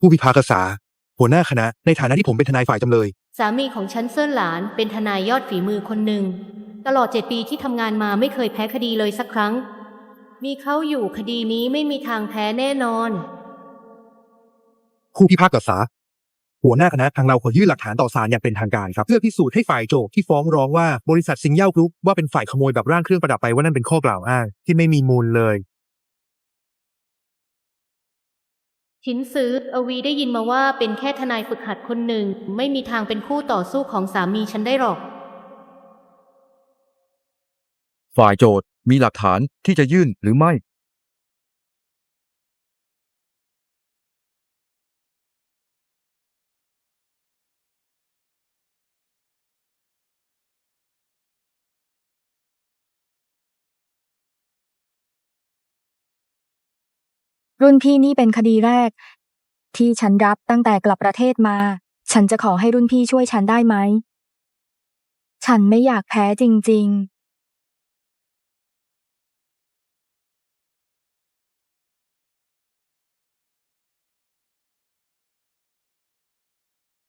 ผู้พิพากษา หัวหน้าคณะ ในฐานะที่ผมเป็นทนายฝ่ายจำเลย สามีของฉันเซิ่นหลานเป็นทนายยอดฝีมือคนหนึ่ง ตลอดเจ็ดปีที่ทำงานมาไม่เคยแพ้คดีเลยสักครั้ง มีเขาอยู่คดีนี้ไม่มีทางแพ้แน่นอน ผู้พิพากษา หัวหน้าคณะทางเราขอยื่นหลักฐานต่อศาลอย่างเป็นทางการครับ เพื่อพิสูจน์ให้ฝ่ายโจทก์ที่ฟ้องร้องว่าบริษัทสิงเย่ากรุ๊ปว่าเป็นฝ่ายขโมยแบบร่างเครื่องประดับไปว่านั่นเป็นข้อกล่าวอ้างที่ไม่มีมูลเลย ชินซื้ออวีได้ยินมาว่าเป็นแค่ทนายฝึกหัดคนหนึ่ง ไม่มีทางเป็นคู่ต่อสู้ของสามีฉันได้หรอก ฝ่ายโจทย์มีหลักฐานที่จะยื่นหรือไม่ รุ่นพี่นี่เป็นคดีแรก ที่ฉันรับตั้งแต่กลับประเทศมา ฉันจะขอให้รุ่นพี่ช่วยฉันได้ไหม ฉันไม่อยากแพ้จริง ๆ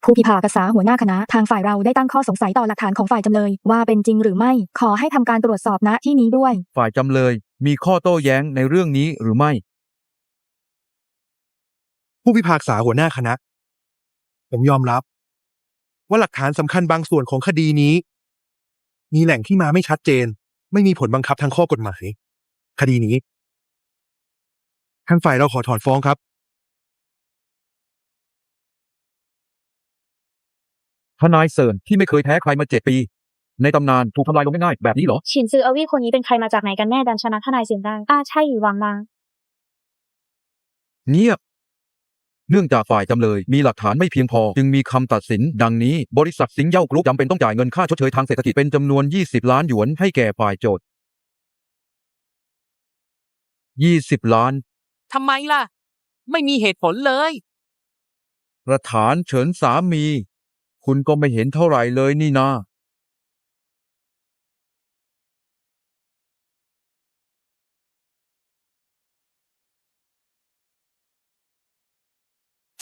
ผู้พิพากษาหัวหน้าคณะทางฝ่ายเราได้ตั้งข้อสงสัยต่อหลักฐานของฝ่ายจำเลย ว่าเป็นจริงหรือไม่ขอให้ทำการตรวจสอบณที่นี้ด้วย ฝ่ายจำเลยมีข้อโต้แย้งในเรื่องนี้หรือไม่ ผู้พิพากษาหัวหน้าคณะ ผมยอมรับ ว่าหลักฐานสำคัญบางส่วนของคดีนี้ มีแหล่งที่มาไม่ชัดเจน ไม่มีผลบังคับทางข้อกฎหมาย คดีนี้ทางฝ่ายเราขอถอนฟ้องครับ ทนายเซิร์นที่ไม่เคยแพ้ใครมาเจ็ดปี ในตำนานถูกทำลายลงง่ายๆแบบนี้เหรอฉินซืออวี่คนนี้เป็นใครมาจากไหนกันแน่ดันชนะทนายเสียงดังอ้าใช่หวังมาเงียบ เนื่องจากฝ่ายจำเลยมีหลักฐานไม่เพียงพอ จึงมีคำตัดสิน ดังนี้บริษัทสิงห์เย่ากรุ๊ปจำเป็นต้องจ่ายเงินค่าชดเชยทางเศรษฐกิจเป็นจำนวน 20 ล้านหยวนให้แก่ฝ่ายโจทย์ 20 ล้าน ทำไมล่ะ ไม่มีเหตุผลเลย ประธานเฉินสามี คุณก็ไม่เห็นเท่าไหร่เลยนี่นา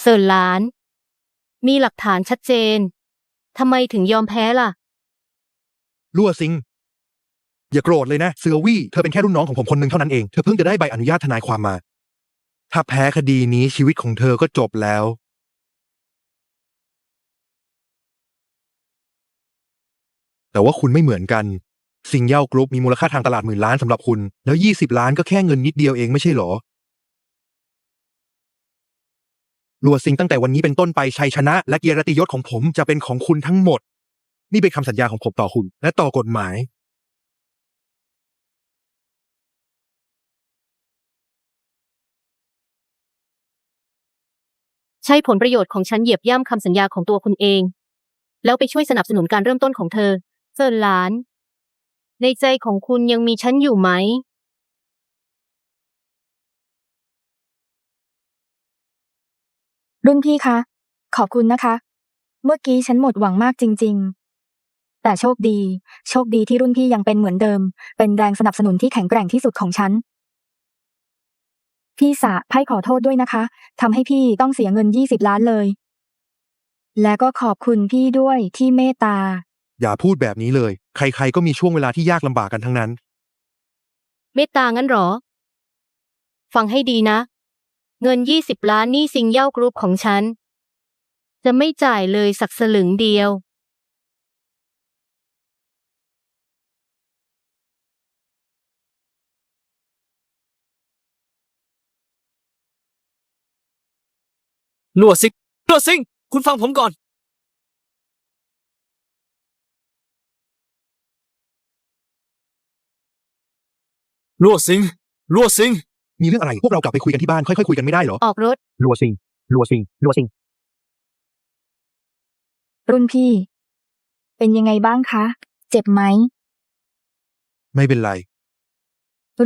ซินหลาน มีหลักฐานชัดเจน ทำไมถึงยอมแพ้ล่ะ ลั่วซิง อย่าโกรธเลยนะเซอร์วี่เธอเป็นแค่รุ่นน้องของผมคนหนึ่งเท่านั้นเอง เธอเพิ่งจะได้ใบอนุญาตทนายความมา ถ้าแพ้คดีนี้ชีวิตของเธอก็จบแล้ว แต่ว่าคุณไม่เหมือนกัน สิงเย่ากรุ๊ปมีมูลค่าทางตลาดหมื่นล้านสำหรับคุณ แล้ว 20 ล้านก็แค่เงินนิดเดียวเองไม่ใช่หรอ ลัวซิงตั้งแต่วันนี้เป็นต้นไปชัยชนะ และเกียรติยศของผมจะเป็นของคุณทั้งหมด นี่เป็นคำสัญญาของผมต่อคุณ และต่อกฎหมาย ใช้ผลประโยชน์ของฉันเหยียบย่ำคำสัญญาของตัวคุณเอง แล้วไปช่วยสนับสนุนการเริ่มต้นของเธอเซิ่นหลาน ในใจของคุณยังมีฉันอยู่ไหม รุ่นพี่คะ ขอบคุณนะคะ เมื่อกี้ฉันหมดหวังมากจริง ๆ แต่โชคดี โชคดีที่รุ่นพี่ยังเป็นเหมือนเดิม เป็นแรงสนับสนุนที่แข็งแกร่งที่สุดของฉัน พี่สะไพ่ขอโทษด้วยนะคะทำให้พี่ต้องเสียเงิน20ล้านเลย และก็ขอบคุณพี่ด้วยที่เมตตา อย่าพูดแบบนี้เลย ใครๆก็มีช่วงเวลาที่ยากลำบากกันทั้งนั้น เมตตางั้นเหรอ ฟังให้ดีนะ เงิน 20 ล้านนี่ซิงเย่ากรุ๊ปของฉัน จะไม่จ่ายเลยสักสลึงเดียว ลัวซิงลัวซิง คุณฟังผมก่อน ลัวซิง ลัวซิง มีเรื่องอะไร พวกเรากลับไปคุยกันที่บ้านค่อยๆคุยกันไม่ได้เหรอ ออกรถลัวซิงลัวซิงลัวซิง รุ่นพี่ เป็นยังไงบ้างคะ เจ็บไหม ไม่เป็นไร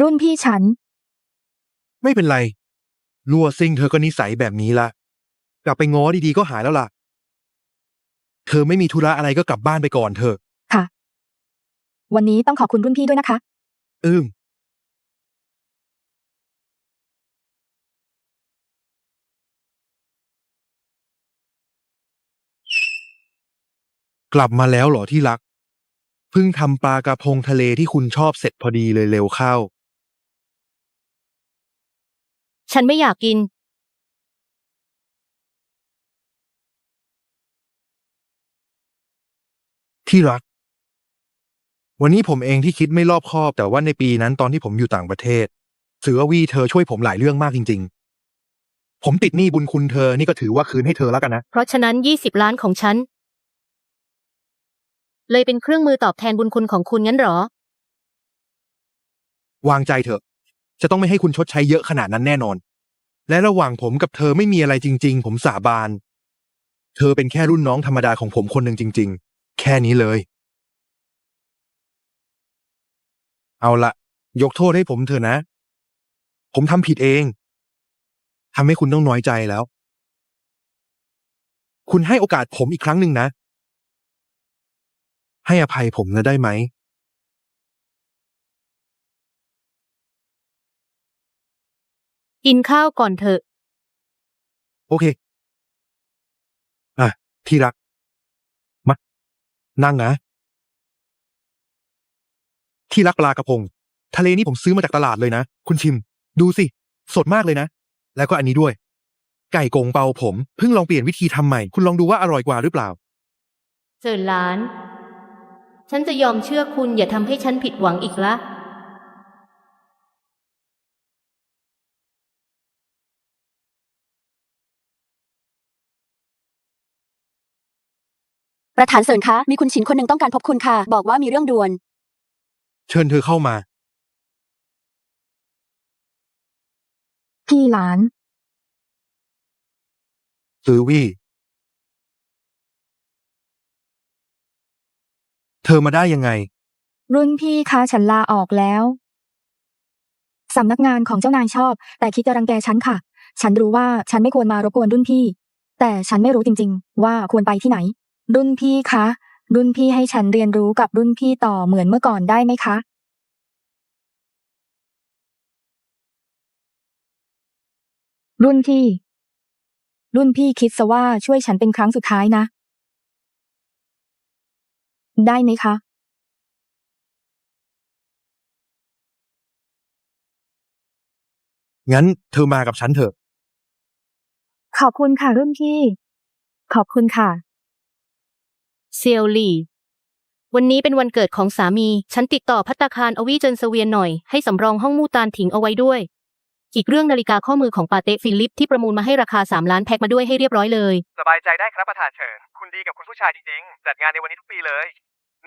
รุ่นพี่ฉัน ไม่เป็นไรลัวซิงเธอก็นิสัยแบบนี้ละ กลับไปง้อดีๆก็หายแล้วล่ะ เธอไม่มีธุระอะไรก็กลับบ้านไปก่อนเถอะค่ะวันนี้ต้องขอบคุณรุ่นพี่ด้วยนะคะ อืม กลับมาแล้วเหรอที่รัก เพิ่งทำปลากระพงทะเลที่คุณชอบเสร็จพอดีเลยเร็วเข้า ฉันไม่อยากกิน ที่รัก วันนี้ผมเองที่คิดไม่รอบคอบ แต่ว่าในปีนั้นตอนที่ผมอยู่ต่างประเทศเสือวีเธอช่วยผมหลายเรื่องมากจริง ๆ ผมติดหนี้บุญคุณเธอนี่ก็ถือว่าคืนให้เธอแล้วกันนะ เพราะฉะนั้นยี่สิบล้านของฉัน เลยเป็นเครื่องมือตอบแทนบุญคุณของคุณงั้นหรอ วางใจเถอะ จะต้องไม่ให้คุณชดใช้เยอะขนาดนั้นแน่นอน และระหว่างผมกับเธอไม่มีอะไรจริง ๆ ผมสาบาน เธอเป็นแค่รุ่นน้องธรรมดาของผมคนหนึ่งจริง ๆ แค่นี้เลย เอาละยกโทษให้ผมเถอะนะ ผมทำผิดเองทำให้คุณต้องน้อยใจแล้ว คุณให้โอกาสผมอีกครั้งหนึ่งนะ ให้อภัยผมนะได้ไหมกินข้าวก่อนเถอะ โอเค อะ ที่รัก มา นั่งนะ ที่รักปลากระพง ทะเลนี่ผมซื้อมาจากตลาดเลยนะ คุณชิม ดูสิ สดมากเลยนะ แล้วก็อันนี้ด้วย ไก่กงเปาผม เพิ่งลองเปลี่ยนวิธีทำใหม่ คุณลองดูว่าอร่อยกว่าหรือเปล่า เจินหลาน ฉันจะยอมเชื่อคุณอย่าทำให้ฉันผิดหวังอีกละ ประธานเสริญคะ มีคุณชินคนหนึ่งต้องการพบคุณค่ะ บอกว่ามีเรื่องด่วน เชิญเธอเข้ามา พี่หลาน ซื้อวี่ ธอมาได้ยังไง รุ่นพี่คะฉันลาออกแล้ว สำนักงานของเจ้านายชอบ แต่คิดจะรังแกฉันค่ะ ฉันรู้ว่าฉันไม่ควรมารบกวนรุ่นพี่ แต่ฉันไม่รู้จริง ๆ ว่าควรไปที่ไหน รุ่นพี่คะ รุ่นพี่ให้ฉันเรียนรู้กับรุ่นพี่ต่อเหมือนเมื่อก่อนได้ไหมคะรุ่นพี่ รุ่นพี่คิดซะว่าช่วยฉันเป็นครั้งสุดท้ายนะ ได้ไหมคะงั้นเธอมากับฉันเถอะ ขอบคุณค่ะรุ่นพี่ ขอบคุณค่ะ เซียวหลี่ วันนี้เป็นวันเกิดของสามี ฉันติดต่อพัตตาคารอวีเจินเสเวียนหน่อย ให้สำรองห้องมูตานถิงเอาไว้ด้วย อีกเรื่องนาฬิกาข้อมือของปาเต้ฟิลิปที่ประมูลมาให้ราคา 3 ล้านแพ็คมาด้วยให้เรียบร้อยเลย สบายใจได้ครับประธานเฉินคุณดีกับคุณผู้ชายจริงๆ จัดงานในวันนี้ทุกปีเลย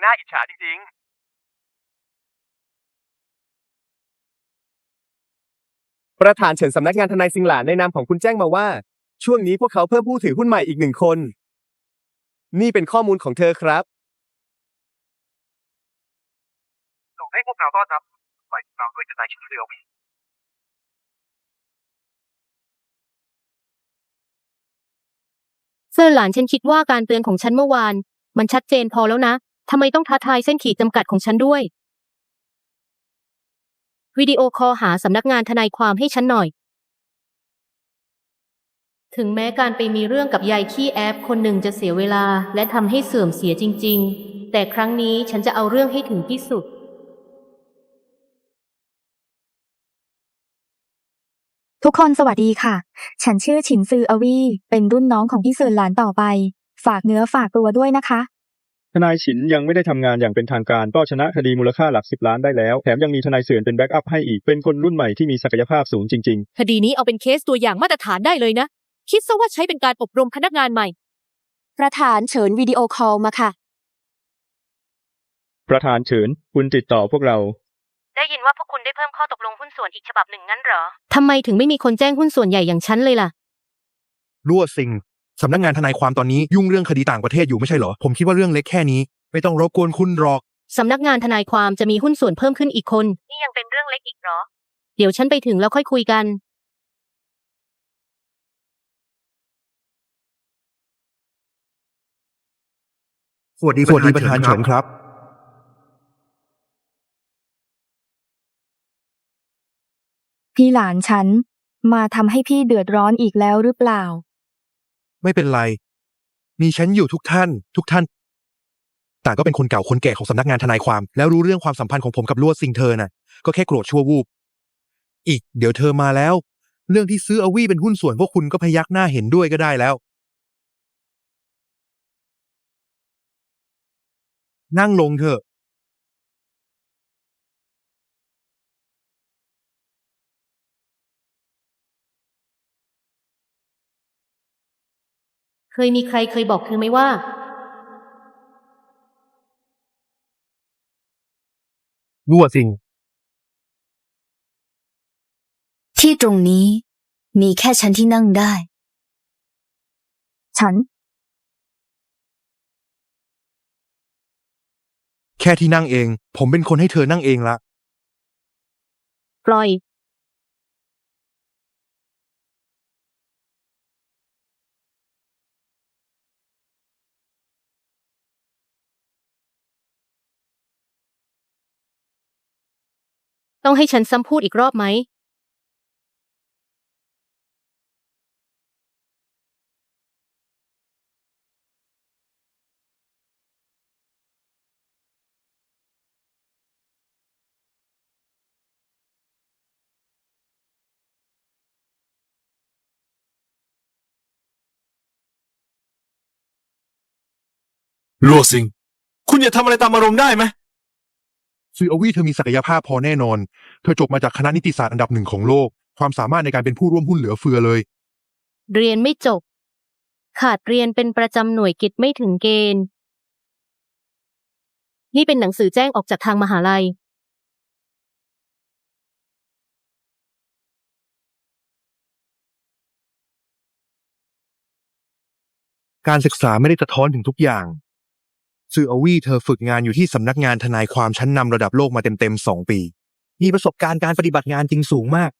น่าอิจฉาจริงๆประธานเฉินสำนักงานทนายซิงหลานในนามของคุณแจ้งมาว่า ช่วงนี้พวกเขาเพิ่มผู้ถือหุ้นใหม่อีกหนึ่งคน นี่เป็นข้อมูลของเธอครับส่งให้พวกเราต้อนรับไปเราด้วยจะนายชินเรียวมีเซอร์หลานฉันคิดว่าการเตือนของฉันเมื่อวาน มันชัดเจนพอแล้วนะ ทำไมต้องท้าทายเส้นขีดจำกัดของฉันด้วย วิดีโอคอลหาสำนักงานทนายความให้ฉันหน่อย ถึงแม้การไปมีเรื่องกับยายขี้แอปคนหนึ่งจะเสียเวลา และทำให้เสื่อมเสียจริง ๆ แต่ครั้งนี้ฉันจะเอาเรื่องให้ถึงที่สุด ทุกคนสวัสดีค่ะ ฉันชื่อฉินซืออวี เป็นรุ่นน้องของพี่เซินหลานต่อไป ฝากเนื้อฝากตัวด้วยนะคะ ทนายฉินยังไม่ได้ทำงานอย่างเป็นทางการก็ชนะคดีมูลค่าหลักสิบล้านได้แล้ว แถมยังมีทนายเสือนเป็นแบ็กอัพให้อีก เป็นคนรุ่นใหม่ที่มีศักยภาพสูงจริงคดีนี้เอาเป็นเคสตัวอย่างมาตรฐานได้เลยนะ คิดซะว่าใช้เป็นการอบรมพนักงานใหม่ ประธานเฉินวิดีโอคอลมาค่ะๆประธานเฉินคุณติดต่อพวกเรา ได้ยินว่าพวกคุณได้เพิ่มข้อตกลงหุ้นส่วนอีกฉบับหนึ่งงั้นเหรอ ทำไมถึงไม่มีคนแจ้งหุ้นส่วนใหญ่อย่างฉันเลยล่ะ รั่วซิง สำนักงานทนายความตอนนี้ยุ่งเรื่องคดีต่างประเทศอยู่ไม่ใช่เหรอ ผมคิดว่าเรื่องเล็กแค่นี้ ไม่ต้องรบกวนคุณหรอก สำนักงานทนายความจะมีหุ้นส่วนเพิ่มขึ้นอีกคน นี่ยังเป็นเรื่องเล็กอีกเหรอ เดี๋ยวฉันไปถึงแล้วค่อยคุยกัน สวัสดีสวัสดีประธานเฉินครับ พี่หลานฉัน มาทำให้พี่เดือดร้อนอีกแล้วหรือเปล่า ไม่เป็นไร มีฉันอยู่ทุกท่าน ทุกท่าน ต่างก็เป็นคนเก่าคนแก่ของสำนักงานทนายความ แล้วรู้เรื่องความสัมพันธ์ของผมกับลวดซิงเธอน่ะ ก็แค่โกรธชั่ววูบ อีก เดี๋ยวเธอมาแล้ว เรื่องที่ซื้ออวี่เป็นหุ้นส่วนพวกคุณก็พยักหน้าเห็นด้วยก็ได้แล้ว นั่งลงเถอะ เคยมีใครเคยบอกเธอไหมว่ารั่วซิง ที่ตรงนี้มีแค่ฉันที่นั่งได้ ฉัน แค่ที่นั่งเอง ผมเป็นคนให้เธอนั่งเองละ ปล่อย ต้องให้ฉันซ้ำพูดอีกรอบไหม ลัวซิง คุณอย่าทำอะไรตามอารมณ์ได้ไหม ซื้ออวี่เธอมีศักยภาพพอแน่นอน เธอจบมาจากคณะนิติศาสตร์อันดับหนึ่งของโลก ความสามารถในการเป็นผู้ร่วมหุ้นเหลือเฟือเลย เรียนไม่จบ ขาดเรียนเป็นประจำหน่วยกิจไม่ถึงเกณฑ์ นี่เป็นหนังสือแจ้งออกจากทางมหาลัย การศึกษาไม่ได้สะท้อนถึงทุกอย่าง ซื้ออวี่เธอฝึกงานอยู่ที่สำนักงานทนายความชั้นนำระดับโลกมาเต็มๆสองปี มีประสบการณ์การปฏิบัติงานจริงสูงมาก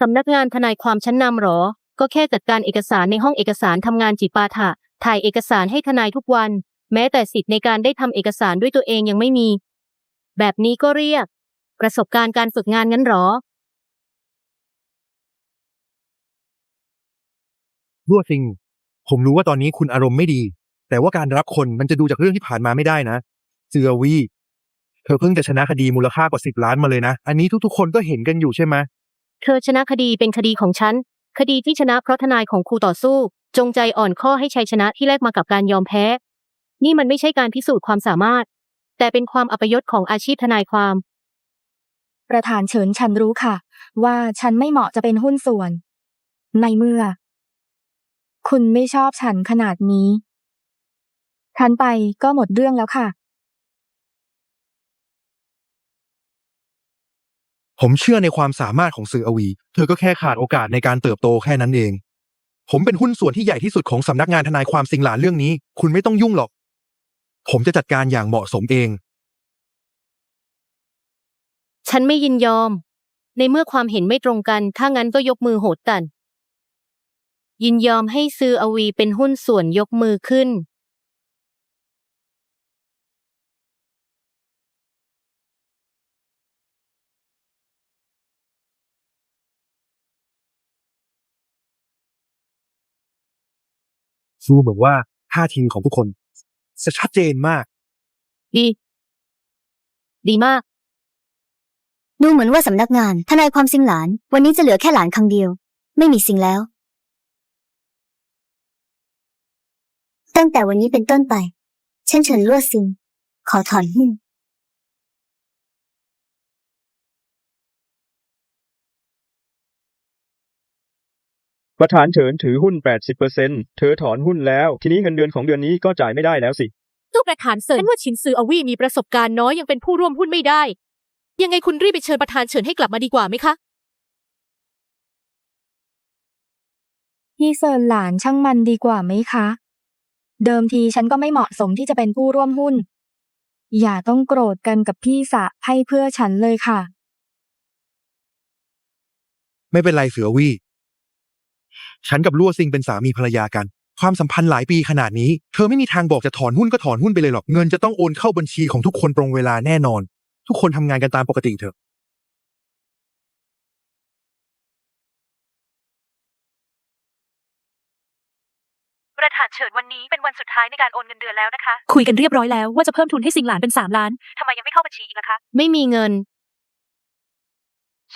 สำนักงานทนายความชั้นนำหรอ ก็แค่จัดการเอกสารในห้องเอกสารทำงานจิปาถะ ถ่ายเอกสารให้ทนายทุกวัน แม้แต่สิทธิ์ในการได้ทำเอกสารด้วยตัวเองยังไม่มี แบบนี้ก็เรียก ประสบการณ์การฝึกงานงั้นหรอรั่วซิง ผมรู้ว่าตอนนี้คุณอารมณ์ไม่ดี แต่ว่าการรับคนมันจะดูจากเรื่องที่ผ่านมาไม่ได้นะเซอร์วีเธอเพิ่งจะชนะคดีมูลค่ากว่าสิบล้านมาเลยนะ อันนี้ทุกๆคนก็เห็นกันอยู่ใช่ไหมเธอชนะคดีเป็นคดีของฉัน คดีที่ชนะเพราะทนายของครูต่อสู้ จงใจอ่อนข้อให้ชัยชนะที่แลกมากับการยอมแพ้ นี่มันไม่ใช่การพิสูจน์ความสามารถ แต่เป็นความอัปยศของอาชีพทนายความ ประธานเฉินฉันรู้ค่ะ ว่าฉันไม่เหมาะจะเป็นหุ้นส่วน ในเมื่อ คุณไม่ชอบฉันขนาดนี้ ฉันไปก็หมดเรื่องแล้วค่ะ ผมเชื่อในความสามารถของสื่ออวี เธอก็แค่ขาดโอกาสในการเติบโตแค่นั้นเอง ผมเป็นหุ้นส่วนที่ใหญ่ที่สุดของสำนักงานทนายความสิงหลานเรื่องนี้ คุณไม่ต้องยุ่งหรอก ผมจะจัดการอย่างเหมาะสมเอง ฉันไม่ยินยอม ในเมื่อความเห็นไม่ตรงกัน ถ้างั้นก็ยกมือโหดกัน ยินยอมให้ซื้ออวีเป็นหุ้นส่วนยกมือขึ้น ซูเหมือนว่าท่าทีของทุกคนจะชัดเจนมาก ดี ดีมาก ดูเหมือนว่าสำนักงานทนายความซิงหลาน วันนี้จะเหลือแค่หลานครั้งเดียว ไม่มีซิงแล้ว ตั้งแต่วันนี้เป็นต้นไป ฉันเฉินลวดซิง ขอถอนหุ้น ประธานเฉินถือหุ้น 80%เธอถอนหุ้นแล้ว ทีนี้เงินเดือนของเดือนนี้ก็จ่ายไม่ได้แล้วสิตู้ประธานเซินว่าชินซืออวี่มีประสบการณ์น้อยยังเป็นผู้ร่วมหุ้นไม่ได้ ยังไงคุณรีบไปเชิญประธานเฉินให้กลับมาดีกว่าไหมคะ พี่เซินหลานช่างมันดีกว่าไหมคะ เดิมทีฉันก็ไม่เหมาะสมที่จะเป็นผู้ร่วมหุ้น อย่าต้องโกรธกันกับพี่สะให้เพื่อฉันเลยค่ะ ไม่เป็นไรเสือวี่ ฉันกับลั่วซิงเป็นสามีภรรยากัน ความสัมพันธ์หลายปีขนาดนี้ เธอไม่มีทางบอกจะถอนหุ้นก็ถอนหุ้นไปเลยหรอก เงินจะต้องโอนเข้าบัญชีของทุกคนตรงเวลาแน่นอน ทุกคนทำงานกันตามปกติเถอะ ปรประธานเฉินวันนี้เป็นวันสุดท้ายในการโอนเงินเดือนแล้วนะคะ คุยกันเรียบร้อยแล้วว่าจะเพิ่มทุนให้สิงหลานเป็นสามล้าน ทำไมยังไม่เข้าบัญชีอีกล่ะคะ ไม่มีเงิน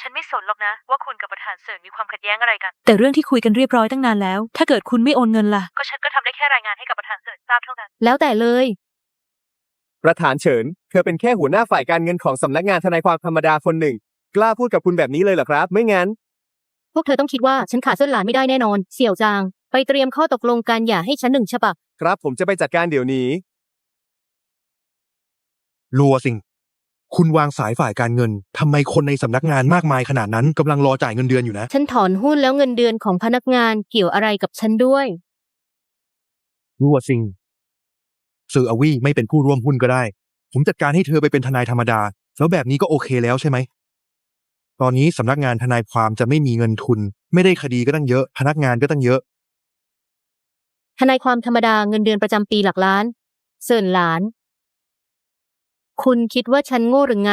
ฉันไม่สนหรอกนะ ว่าคุณกับประธานเฉินมีความขัดแย้งอะไรกัน แต่เรื่องที่คุยกันเรียบร้อยตั้งนานแล้ว ถ้าเกิดคุณไม่โอนเงินล่ะ ก็ฉันก็ทำได้แค่รายงานให้กับประธานเฉินทราบเท่านั้น แล้วแต่เลย ประธานเฉิน เธอเป็นแค่หัวหน้าฝ่ายการเงินของสำนักงานทนายความธรรมดาคนหนึ่ง กล้าพูดกับคุณแบบนี้เลยเหรอครับ ไม่งั้น พวกเธอต้องคิดว่าฉันขาดเส้นหลานไม่ได้แน่นอน เสี่ยวจาง ไปเตรียมข้อตกลงการหย่าให้ฉันหนึ่งฉบับ ครับผมจะไปจัดการเดี๋ยวนี้ ลัวสิง คุณวางสายฝ่ายการเงิน ทำไมคนในสำนักงานมากมายขนาดนั้นกำลังรอจ่ายเงินเดือนอยู่นะ ฉันถอนหุ้นแล้วเงินเดือนของพนักงานเกี่ยวอะไรกับฉันด้วยลัวสิงซืออวี่ไม่เป็นผู้ร่วมหุ้นก็ได้ ผมจัดการให้เธอไปเป็นทนายธรรมดา แล้วแบบนี้ก็โอเคแล้วใช่ไหม ตอนนี้สำนักงานทนายความจะไม่มีเงินทุน ไม่ได้คดีก็ตั้งเยอะ พนักงานก็ตั้งเยอะ ทนายความธรรมดาเงินเดือนประจำปีหลักล้าน เสินหลาน คุณคิดว่าฉันโง่หรือไง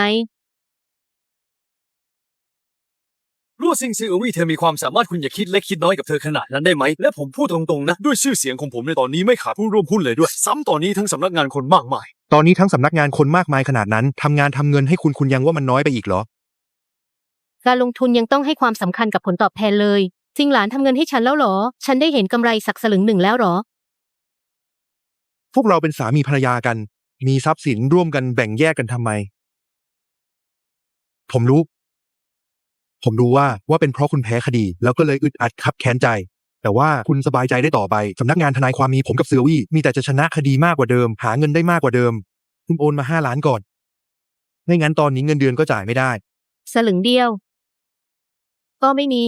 รั่วซิงซือวี่เธอมีความสามารถคุณอย่าคิดเล็กคิดน้อยกับเธอขนาดนั้นได้ไหม และผมพูดตรงๆนะ ด้วยชื่อเสียงของผมในตอนนี้ไม่ขาดผู้ร่วมหุ้นเลยด้วย ซ้ำตอนนี้ทั้งสำนักงานคนมากมาย ตอนนี้ทั้งสำนักงานคนมากมายขนาดนั้นทำงานทำเงินให้คุณคุณยังว่ามันน้อยไปอีกเหรอ การลงทุนยังต้องให้ความสำคัญกับผลตอบแทนเลย จริงหลานทำเงินให้ฉันแล้วเหรอ ฉันได้เห็นกำไรสักสลึงหนึ่งแล้วเหรอ พวกเราเป็นสามีภรรยากัน มีทรัพย์สินร่วมกันแบ่งแยกกันทำไม ผมรู้ ผมรู้ว่าว่าเป็นเพราะคุณแพ้คดี แล้วก็เลยอึดอัดคับแค้นใจ แต่ว่าคุณสบายใจได้ต่อไปสำนักงานทนายความมีผมกับเซอร์วี่มีแต่จะชนะคดีมากกว่าเดิม หาเงินได้มากกว่าเดิมคุณโอนมาห้าล้านก่อนไม่งั้นตอนนี้เงินเดือนก็จ่ายไม่ได้ สลึงเดียว ก็ไม่มี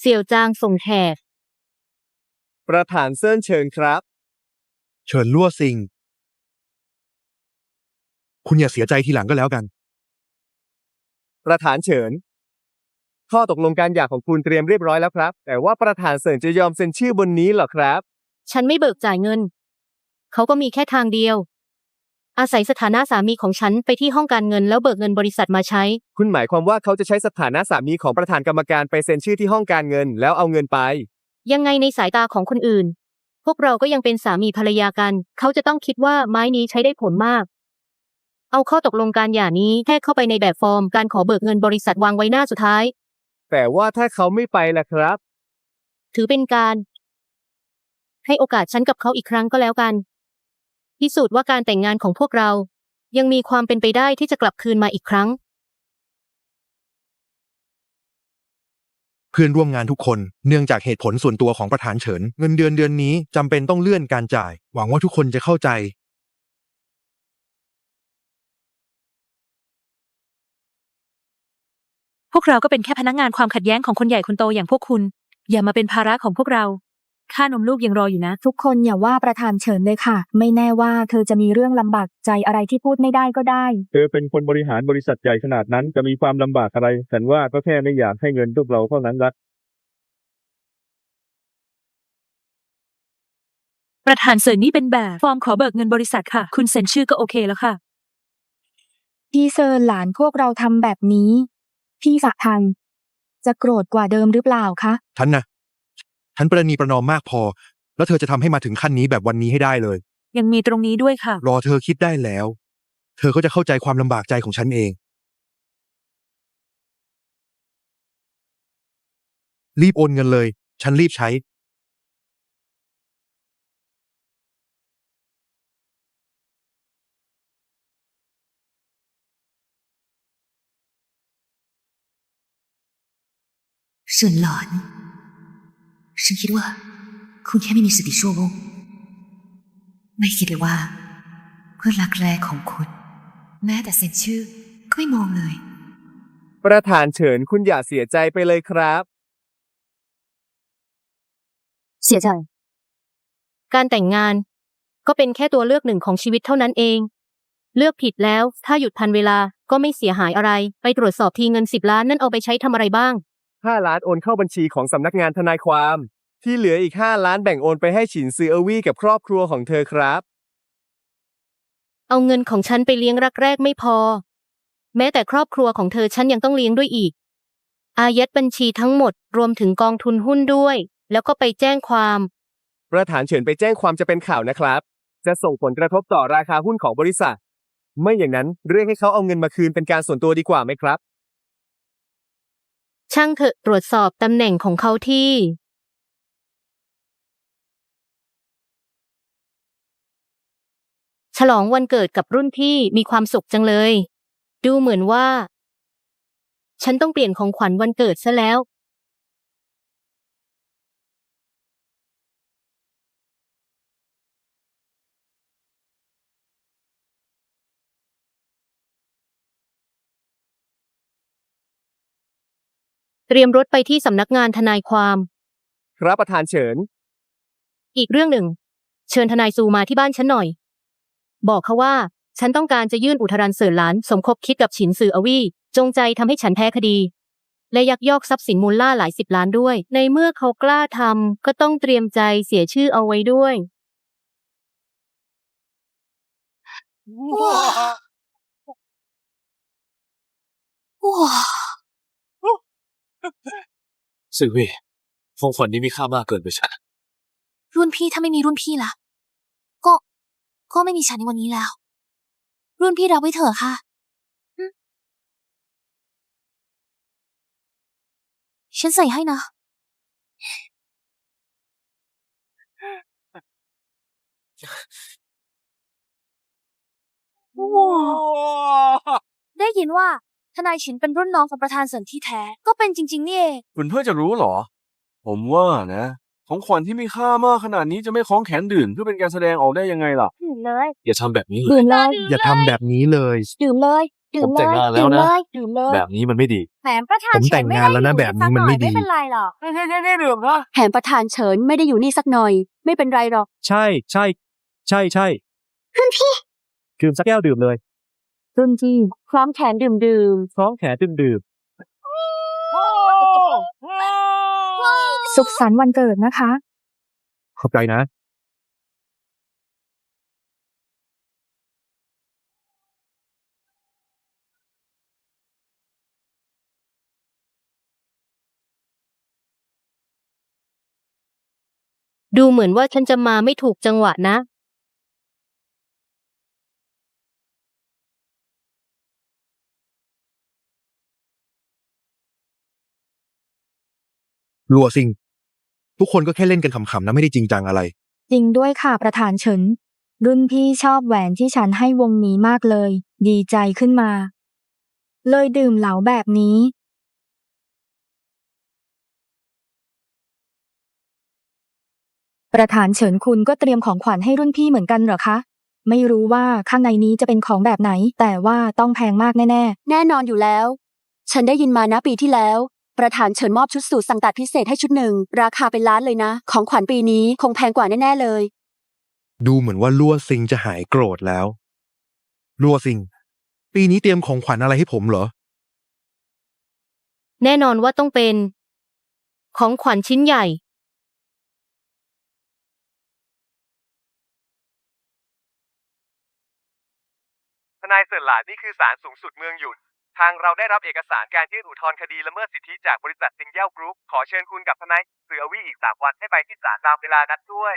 เสี่ยวจางส่งแขกประธานเซินเชิญครับ เชิญลั่วซิง คุณอย่าเสียใจทีหลังก็แล้วกัน ประธานเฉิน ข้อตกลงการหย่าของคุณเตรียมเรียบร้อยแล้วครับ แต่ว่าประธานเซินจะยอมเซ็นชื่อบนนี้เหรอครับ ฉันไม่เบิกจ่ายเงิน เขาก็มีแค่ทางเดียว อาศัยสถานะสามีของฉันไปที่ห้องการเงินแล้วเบิกเงินบริษัทมาใช้ คุณหมายความว่าเขาจะใช้สถานะสามีของประธานกรรมการไปเซ็นชื่อที่ห้องการเงินแล้วเอาเงินไป ยังไงในสายตาของคนอื่น พวกเราก็ยังเป็นสามีภรรยากัน เขาจะต้องคิดว่าไม้นี้ใช้ได้ผลมาก เอาข้อตกลงการหย่านี้แค่เข้าไปในแบบฟอร์มการขอเบิกเงินบริษัทวางไว้หน้าสุดท้าย แต่ว่าถ้าเขาไม่ไปล่ะครับ ถือเป็นการ ให้โอกาสฉันกับเขาอีกครั้งก็แล้วกัน พิสูจน์ว่าการแต่งงานของพวกเรา ยังมีความเป็นไปได้ที่จะกลับคืนมาอีกครั้ง เพื่อนร่วมงานทุกคน เนื่องจากเหตุผลส่วนตัวของประธานเฉิน เงินเดือนเดือนนี้จำเป็นต้องเลื่อนการจ่าย หวังว่าทุกคนจะเข้าใจ พวกเราก็เป็นแค่พนักงานความขัดแย้งของคนใหญ่คนโตอย่างพวกคุณ อย่ามาเป็นภาระของพวกเรา ค่านมลูกยังรออยู่นะ ทุกคนอย่าว่าประธานเฉินเลยค่ะ ไม่แน่ว่าเธอจะมีเรื่องลำบากใจอะไรที่พูดไม่ได้ก็ได้ เธอเป็นคนบริหารบริษัทใหญ่ขนาดนั้นจะมีความลำบากอะไรฉันว่าก็แค่ไม่อยากให้เงินพวกเราเท่านั้นละประธานเสิร์นี่เป็นแบบฟอร์มขอเบิกเงินบริษัทค่ะ คุณเซ็นชื่อก็โอเคแล้วค่ะ พี่เซินหลานพวกเราทำแบบนี้ พี่สะทันจะโกรธกว่าเดิมหรือเปล่าคะ ฉันนะ ฉันประนีประนอมมากพอ แล้วเธอจะทำให้มาถึงขั้นนี้แบบวันนี้ให้ได้เลย ยังมีตรงนี้ด้วยค่ะ รอเธอคิดได้แล้ว เธอก็จะเข้าใจความลำบากใจของฉันเอง รีบโอนเงินเลย ฉันรีบใช้เสินหลาน ฉันคิดว่า คุณแค่ไม่มีสติชั่ววูบไม่คิดเลยว่าเพื่อนรักแรกของคุณ แม้แต่เซ็นชื่อก็ไม่มองเลย ประธานเฉินคุณอย่าเสียใจไปเลยครับ เสียใจ การแต่งงานก็เป็นแค่ตัวเลือกหนึ่งของชีวิตเท่านั้นเอง เลือกผิดแล้วถ้าหยุดทันเวลาก็ไม่เสียหายอะไร ไปตรวจสอบทีเงินสิบล้านนั่นเอาไปใช้ทำอะไรบ้าง 5 ล้านโอนเข้าบัญชีของสำนักงานทนายความ ที่เหลืออีก 5 ล้านแบ่งโอนไปให้ฉินซือเอวี่กับครอบครัวของเธอครับ เอาเงินของฉันไปเลี้ยงรักแรกไม่พอ แม้แต่ครอบครัวของเธอฉันยังต้องเลี้ยงด้วยอีก อายัดบัญชีทั้งหมดรวมถึงกองทุนหุ้นด้วย แล้วก็ไปแจ้งความ ประธานเฉินไปแจ้งความจะเป็นข่าวนะครับ จะส่งผลกระทบต่อราคาหุ้นของบริษัท ไม่อย่างนั้นเรียกให้เขาเอาเงินมาคืนเป็นการส่วนตัวดีกว่าไหมครับ ช่างเถอะตรวจสอบตำแหน่งของเขาที่ฉลองวันเกิดกับรุ่นพี่มีความสุขจังเลย ดูเหมือนว่า ฉันต้องเปลี่ยนของขวัญวันเกิดซะแล้ว เตรียมรถไปที่สำนักงานทนายความ ครับประธานเฉิน อีกเรื่องหนึ่ง เชิญทนายซูมาที่บ้านฉันหน่อย บอกเขาว่า ฉันต้องการจะยื่นอุทธรณ์เสิร์หลาน สมคบคิดกับฉินซืออวี่จงใจทำให้ฉันแพ้คดี และยักยอกทรัพย์สินมูลค่าหลายสิบล้านด้วย ในเมื่อเขากล้าทำก็ต้องเตรียมใจเสียชื่อเอาไว้ด้วยสื่ อเว่ยของขวัญนี้มีค่ามากเกินไปฉันรุ่นพี่ถ้าไม่มีรุ่นพี่ล่ะ ก็ ก็ไม่มีฉันในวันนี้แล้ว รุ่นพี่รับไว้เถอะค่ะอืมฉันใส่ให้นะ ได้ยินว่า ทนายฉินเป็นรุ่นน้องของประธานเสินที่แท้ ก็เป็นจริง ๆ นี่เอง คุณเพื่อจะรู้เหรอ ผมว่านะ ของขวัญที่มีค่ามากขนาดนี้จะไม่คล้องแขนดื่มเพื่อเป็นการแสดงออกได้ยังไงล่ะ ดื่มเลยอย่าทำแบบนี้เลยดื่มเลยอย่าทำแบบนี้เลย ดื่มเลยดื่ผมมเลแต่งยงานแล้วนะ ดื่มเลยแบบนี้มันไม่ดี แหมประธานผมแต่งงานแล้วนะเฉิแบบนี้มันไม่ดี ไม่เป็นไรหรอกไม่ใช่แค่นี้ดื่มนะแถมประธานเฉินไม่ได้อยู่นี่สักหน่อย ไม่เป็นไรหรอก ใช่ใช่ ใช่ใช่รุ่นพี่ดื่มสักแก้วดื่มเลย รุ่นพี่พร้อมแขนดื่มดื่มพร้อมแขนดื่มดื่มสุขสันต์วันเกิดนะคะ ขอบใจนะ ดูเหมือนว่าฉันจะมาไม่ถูกจังหวะนะ รัวซิง ทุกคนก็แค่เล่นกันขำๆนะไม่ได้จริงจังอะไร จริงด้วยค่ะประธานเฉิน รุ่นพี่ชอบแหวนที่ฉันให้วงนี้มากเลย ดีใจขึ้นมา เลยดื่มเหลาแบบนี้ ประธานเฉินคุณก็เตรียมของขวัญให้รุ่นพี่เหมือนกันเหรอคะ ไม่รู้ว่าข้างในนี้จะเป็นของแบบไหน แต่ว่าต้องแพงมากแน่แน่นอนอยู่แล้ว ฉันได้ยินมานะปีที่แล้ว ประธานเฉินมอบชุดสูทสั่งตัดพิเศษให้ชุดหนึ่ง ราคาเป็นล้านเลยนะ ของขวัญปีนี้คงแพงกว่าแน่ๆเลย ดูเหมือนว่าลัวซิงจะหายโกรธแล้วลัวซิง ปีนี้เตรียมของขวัญอะไรให้ผมเหรอ แน่นอนว่าต้องเป็น ของขวัญชิ้นใหญ่ ทนายเสิร์หลานนี่คือศาลสูงสุดเมืองหยุน ทางเราได้รับเอกสารการยื่นอุทธรณ์คดีละเมิดสิทธิจากบริษัทซิงเย่ากรุ๊ปขอเชิญคุณกับทนายเสือวี่อีกสามวันให้ไปที่ศาลตามเวลานัดด้วย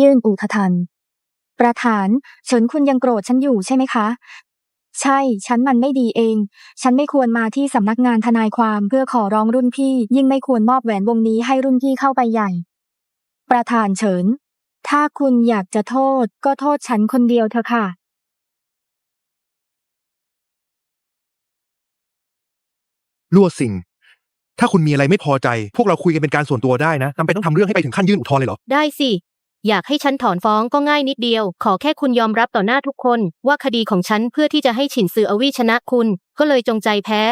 ยื่นอุทธรณ์ประธานเฉินคุณยังโกรธฉันอยู่ใช่ไหมคะ ใช่ ฉันมันไม่ดีเอง ฉันไม่ควรมาที่สำนักงานทนายความเพื่อขอร้องรุ่นพี่ ยิ่งไม่ควรมอบแหวนวงนี้ให้รุ่นพี่เข้าไปใหญ่ ประธานเฉิน ถ้าคุณอยากจะโทษก็โทษฉันคนเดียวเถอะค่ะลัวซิงถ้าคุณมีอะไรไม่พอใจ พวกเราคุยกันเป็นการส่วนตัวได้นะจำเป็นต้องทำเรื่องให้ไปถึงขั้นยื่นอุทธรณ์เลยเหรอ ได้สิ อยากให้ฉันถอนฟ้องก็ง่ายนิดเดียว ขอแค่คุณยอมรับต่อหน้าทุกคน ว่าคดีของฉันเพื่อที่จะให้ฉินซืออวี่ชนะคุณ ก็เลยจงใจแพ้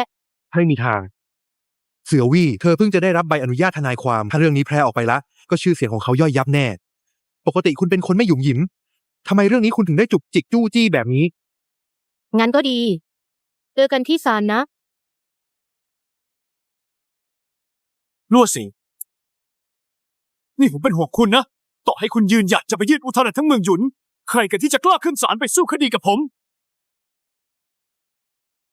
ไม่มีทาง เสือวี่เธอเพิ่งจะได้รับใบอนุญาตทนายความ ถ้าเรื่องนี้แพร่ออกไปละ ก็ชื่อเสียงของเขาย่อยยับแน่ ปกติคุณเป็นคนไม่หยุ่มหยิมทำไมเรื่องนี้คุณถึงได้จุกจิกจู้จี้แบบนี้ งั้นก็ดีเจอกันที่ศาลนะรั่วสิงนี่ผมเป็นห่วงคุณนะ ต่อให้คุณยืนหยัดจะไปยื่นอุทธรณ์ทั้งเมืองหยุน ใครกันที่จะกล้าขึ้นศาลไปสู้คดีกับผม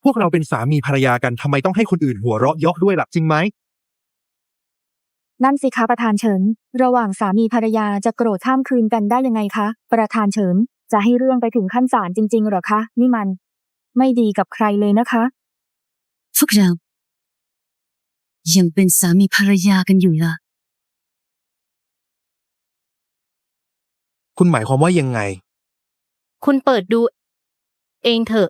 พวกเราเป็นสามีภรรยากันทำไมต้องให้คนอื่นหัวเราะเยาะด้วยล่ะจริงไหม นั่นสิคะประธานเฉิน ระหว่างสามีภรรยาจะโกรธข้ามคืนกันได้ยังไงคะ ประธานเฉิน จะให้เรื่องไปถึงขั้นศาลจริงๆเหรอคะ นี่มัน ไม่ดีกับใครเลยนะคะพวกเรายังเป็นสามีภรรยากันอยู่ละคุณหมายความว่ายังไง คุณเปิดดู เองเถอะ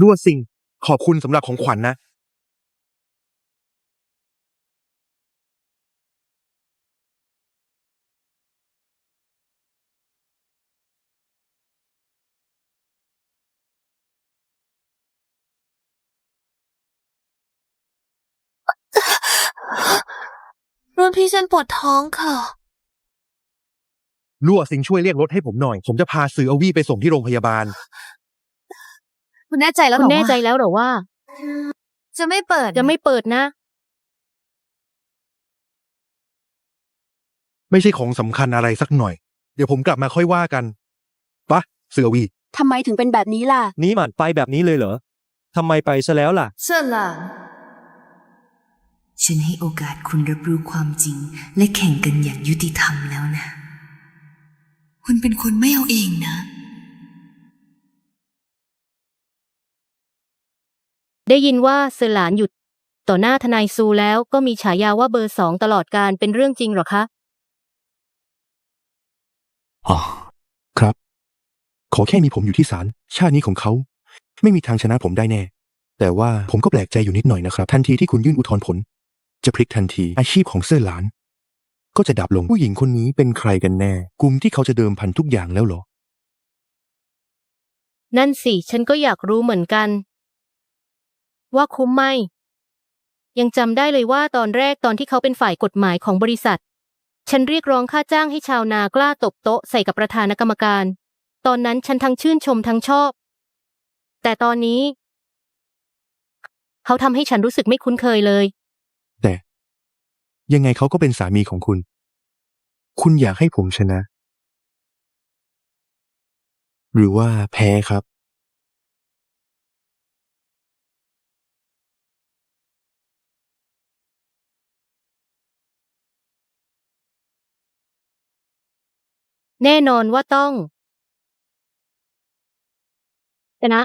รั่วสิ่ง ขอบคุณสำหรับของขวัญนะรุ่นพี่ฉันปวดท้องค่ะ รั่วสิ่งช่วยเรียกรถให้ผมหน่อย ผมจะพาซื้อเอาวี่ไปส่งที่โรงพยาบาล คุณแน่ใจแล้วคุเหรณอแน่ใจว่าแล้วเหรอว่า จะไม่เปิดจะไม่เปิดนะ ไม่ใช่ของสำคัญอะไรสักหน่อย เดี๋ยวผมกลับมาค่อยว่ากันปะเสือวีทำไมถึงเป็นแบบนี้ล่ะ นี่มันไปแบบนี้เลยเหรอ ทำไมไปซะแล้วล่ะ เชื่อหลังฉันให้โอกาสคุณรับรู้ความจริง และแข่งกันอย่างยุติธรรมแล้วนะ คุณเป็นคนไม่เอาเองนะ ได้ยินว่าเซอร์หลานหยุด ต่อหน้าทนายซูแล้วก็มีฉายาว่าเบอร์สองตลอดการเป็นเรื่องจริงเหรอคะ อ๋อ ครับ ขอแค่มีผมอยู่ที่ศาลชาตินี้ของเขา ไม่มีทางชนะผมได้แน่ แต่ว่าผมก็แปลกใจอยู่นิดหน่อยนะครับ ทันทีที่คุณยื่นอุทธรณ์ผล จะพลิกทันทีอาชีพของเสื้อหลาน ก็จะดับลงผู้หญิงคนนี้เป็นใครกันแน่ กลุ่มที่เขาจะเดิมพันทุกอย่างแล้วเหรอ นั่นสิ ฉันก็อยากรู้เหมือนกัน ว่าคุ้มไหม ยังจำได้เลยว่าตอนแรกตอนที่เขาเป็นฝ่ายกฎหมายของบริษัท ฉันเรียกร้องค่าจ้างให้ชาวนากล้าตบโต๊ะใส่กับประธานกรรมการ ตอนนั้นฉันทั้งชื่นชมทั้งชอบ แต่ตอนนี้ เขาทำให้ฉันรู้สึกไม่คุ้นเคยเลย ยังไงเขาก็เป็นสามีของคุณ คุณอยากให้ผมชนะ หรือว่าแพ้ครับ แน่นอนว่าต้อง ชนะ